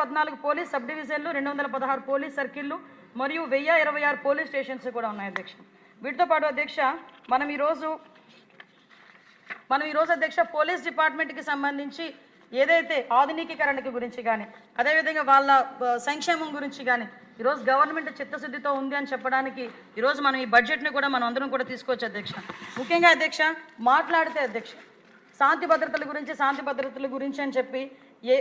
పద్నాలుగు police sub డివిజన్లు రెండు వందల పదహారు పోలీస్ సర్కిళ్ళు మరియు వెయ్యి ఇరవై ఆరు పోలీస్ స్టేషన్స్ కూడా ఉన్నాయి అధ్యక్ష. వీటితో పాటు అధ్యక్ష మనం ఈరోజు మనం ఈరోజు అధ్యక్ష పోలీస్ డిపార్ట్మెంట్కి సంబంధించి ఏదైతే ఆధునికీకరణకి గురించి కానీ అదేవిధంగా వాళ్ళ సంక్షేమం గురించి కానీ ఈరోజు గవర్నమెంట్ చిత్తశుద్ధితో ఉంది అని చెప్పడానికి ఈరోజు మనం ఈ బడ్జెట్ని కూడా మనం అందరం కూడా తీసుకోవచ్చు అధ్యక్ష. ముఖ్యంగా అధ్యక్ష మాట్లాడితే అధ్యక్ష శాంతి భద్రతల గురించి శాంతి భద్రతల గురించి అని చెప్పి ఏ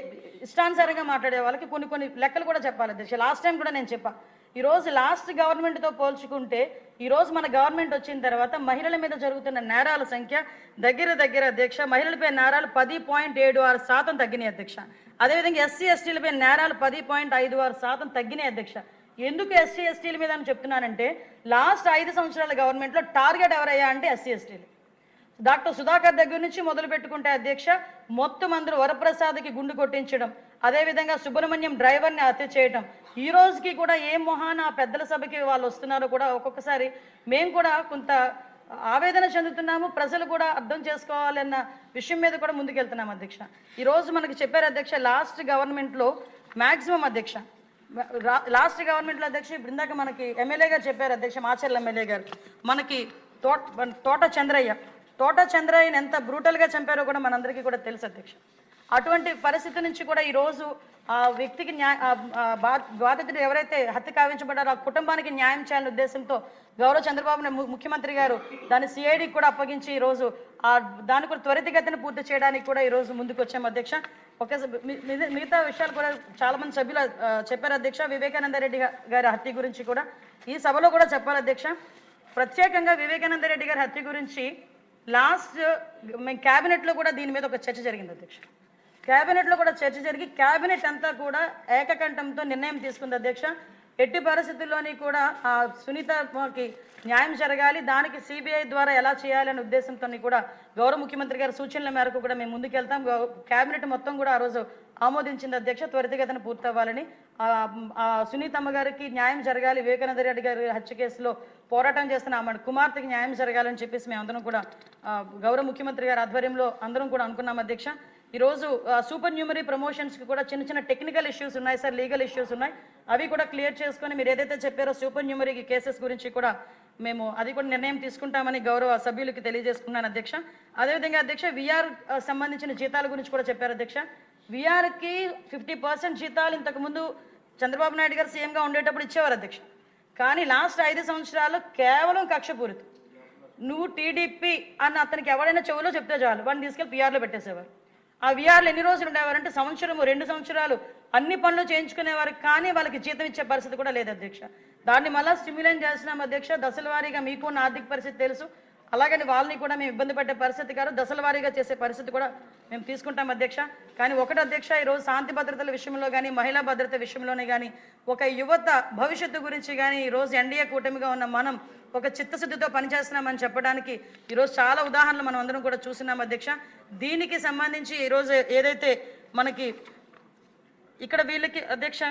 ఇష్టానుసారంగా మాట్లాడే వాళ్ళకి కొన్ని కొన్ని లెక్కలు కూడా చెప్పాలి. అధ్యక్ష లాస్ట్ టైం కూడా నేను చెప్పా. ఈరోజు లాస్ట్ గవర్నమెంట్తో పోల్చుకుంటే ఈరోజు మన గవర్నమెంట్ వచ్చిన తర్వాత మహిళల మీద జరుగుతున్న నేరాల సంఖ్య దగ్గర దగ్గర అధ్యక్ష మహిళలపై నేరాలు పది పాయింట్ ఏడు ఆరు శాతం తగ్గినాయి అధ్యక్ష. అదేవిధంగా ఎస్సీ ఎస్టీలపై నేరాలు పది పాయింట్ ఐదు ఆరు శాతం తగ్గినాయి అధ్యక్ష. ఎందుకు ఎస్సీ ఎస్టీల మీద అని చెప్తున్నానంటే లాస్ట్ ఐదు సంవత్సరాల గవర్నమెంట్లో టార్గెట్ ఎవరయ్యా అంటే ఎస్సీ ఎస్టీలు. డాక్టర్ సుధాకర్ దగ్గర నుంచి మొదలు పెట్టుకుంటే అధ్యక్ష మొత్తం అందరూ వరప్రసాద్కి గుండు కొట్టించడం అదేవిధంగా సుబ్రహ్మణ్యం డ్రైవర్ని హత్య చేయడం ఈ రోజుకి కూడా ఏ మొహాన ఆ పెద్దల సభకి వాళ్ళు వస్తున్నారో కూడా ఒక్కొక్కసారి మేము కూడా కొంత ఆవేదన చెందుతున్నాము ప్రజలు కూడా అర్థం చేసుకోవాలన్న విషయం మీద కూడా ముందుకెళ్తున్నాం అధ్యక్ష. ఈరోజు మనకి చెప్పారు అధ్యక్ష లాస్ట్ గవర్నమెంట్లో మ్యాక్సిమం అధ్యక్ష. లాస్ట్ గవర్నమెంట్లో అధ్యక్ష ఇప్పుడు ఇందాక మనకి ఎమ్మెల్యే గారు చెప్పారు అధ్యక్ష మాచర్ల ఎమ్మెల్యే గారు. మనకి తోట తోట చంద్రయ్య తోట చంద్రయ్యను ఎంత బ్రూటల్గా చంపారో కూడా మనందరికీ కూడా తెలుసు అధ్యక్ష. అటువంటి పరిస్థితి నుంచి కూడా ఈరోజు ఆ వ్యక్తికి న్యాయ బాధితుడు ఎవరైతే హత్య కావించబడ్డారో ఆ కుటుంబానికి న్యాయం చేయాలనే ఉద్దేశంతో గౌరవ చంద్రబాబు ముఖ్యమంత్రి గారు దాన్ని సిఐడికి కూడా అప్పగించి ఈరోజు ఆ దాని కూడా త్వరితగతిని పూర్తి చేయడానికి కూడా ఈరోజు ముందుకు వచ్చాము అధ్యక్ష. ఒక మిగతా విషయాలు కూడా చాలా మంది సభ్యులు చెప్పారు అధ్యక్ష. వివేకానంద రెడ్డి గారి హత్య గురించి కూడా ఈ సభలో కూడా చెప్పాలి అధ్యక్ష. ప్రత్యేకంగా వివేకానంద రెడ్డి గారి హత్య గురించి లాస్ట్ మేము క్యాబినెట్లో కూడా దీని మీద ఒక చర్చ జరిగింది అధ్యక్షుడు క్యాబినెట్లో కూడా చర్చ జరిగి క్యాబినెట్ అంతా కూడా ఏకకంఠంతో నిర్ణయం తీసుకుంది అధ్యక్ష. ఎట్టి పరిస్థితుల్లోని కూడా ఆ సునీతకి న్యాయం జరగాలి. దానికి సిబిఐ ద్వారా ఎలా చేయాలనే ఉద్దేశంతో కూడా గౌరవ ముఖ్యమంత్రి గారి సూచనల మేరకు కూడా మేము ముందుకెళ్తాం. గౌ- మొత్తం కూడా ఆ రోజు ఆమోదించింది అధ్యక్ష త్వరితగతిన పూర్తవ్వాలని. ఆ, సునీతమ్మ గారికి న్యాయం జరగాలి. వివేకానంద రెడ్డి గారి హత్య కేసులో పోరాటం చేస్తున్న ఆమె కుమార్తెకి న్యాయం జరగాలని చెప్పేసి మేము అందరం కూడా గౌరవ ముఖ్యమంత్రి గారి ఆధ్వర్యంలో అందరం కూడా అనుకున్నాం అధ్యక్ష. ఈరోజు సూపర్ న్యూమరీ ప్రమోషన్స్కి కూడా చిన్న చిన్న టెక్నికల్ ఇష్యూస్ ఉన్నాయి సార్ లీగల్ ఇష్యూస్ ఉన్నాయి. అవి కూడా క్లియర్ చేసుకొని మీరు ఏదైతే చెప్పారో సూపర్ న్యూమరీ కేసెస్ గురించి కూడా మేము అది కూడా నిర్ణయం తీసుకుంటామని గౌరవ సభ్యులకి తెలియజేసుకున్నాను అధ్యక్ష. అదేవిధంగా అధ్యక్ష విఆర్ సంబంధించిన జీతాల గురించి కూడా చెప్పారు అధ్యక్ష. విఆర్కి ఫిఫ్టీ పర్సెంట్ జీతాలు ఇంతకుముందు చంద్రబాబు నాయుడు గారు సీఎంగా ఉండేటప్పుడు ఇచ్చేవారు అధ్యక్ష. కానీ లాస్ట్ ఐదు సంవత్సరాలు కేవలం కక్షపూరితం. నువ్వు టీడీపీ అని అతనికి ఎవరైనా చెవులో చెప్తే చాలు వాడిని తీసుకెళ్ళి పిఆర్లో పెట్టేసేవారు. ఆ విఆర్లు ఎన్ని రోజులు ఉండేవారంటే సంవత్సరము రెండు సంవత్సరాలు అన్ని పనులు చేయించుకునేవారు కానీ వాళ్ళకి జీతం ఇచ్చే పరిస్థితి కూడా లేదు అధ్యక్ష. దాన్ని మళ్ళీ స్టిమ్యులేట్ చేస్తున్నాం అధ్యక్ష. దశల వారీగా మీకు ఉన్న ఆర్థిక పరిస్థితి తెలుసు. అలాగని వాళ్ళని కూడా మేము ఇబ్బంది పడ్డే పరిస్థితి కాదు. దశల వారీగా చేసే పరిస్థితి కూడా మేము తీసుకుంటాం అధ్యక్ష. కానీ ఒకటి అధ్యక్ష ఈరోజు శాంతి భద్రతల విషయంలో కానీ మహిళా భద్రత విషయంలోనే కానీ ఒక యువత భవిష్యత్తు గురించి కానీ ఈరోజు ఎన్డీఏ కూటమిగా ఉన్న మనం ఒక చిత్తశుద్ధితో పనిచేస్తున్నామని చెప్పడానికి ఈరోజు చాలా ఉదాహరణలు మనం అందరం కూడా చూస్తున్నాం అధ్యక్ష. దీనికి సంబంధించి ఈరోజు ఏదైతే మనకి ఇక్కడ వీళ్ళకి అధ్యక్ష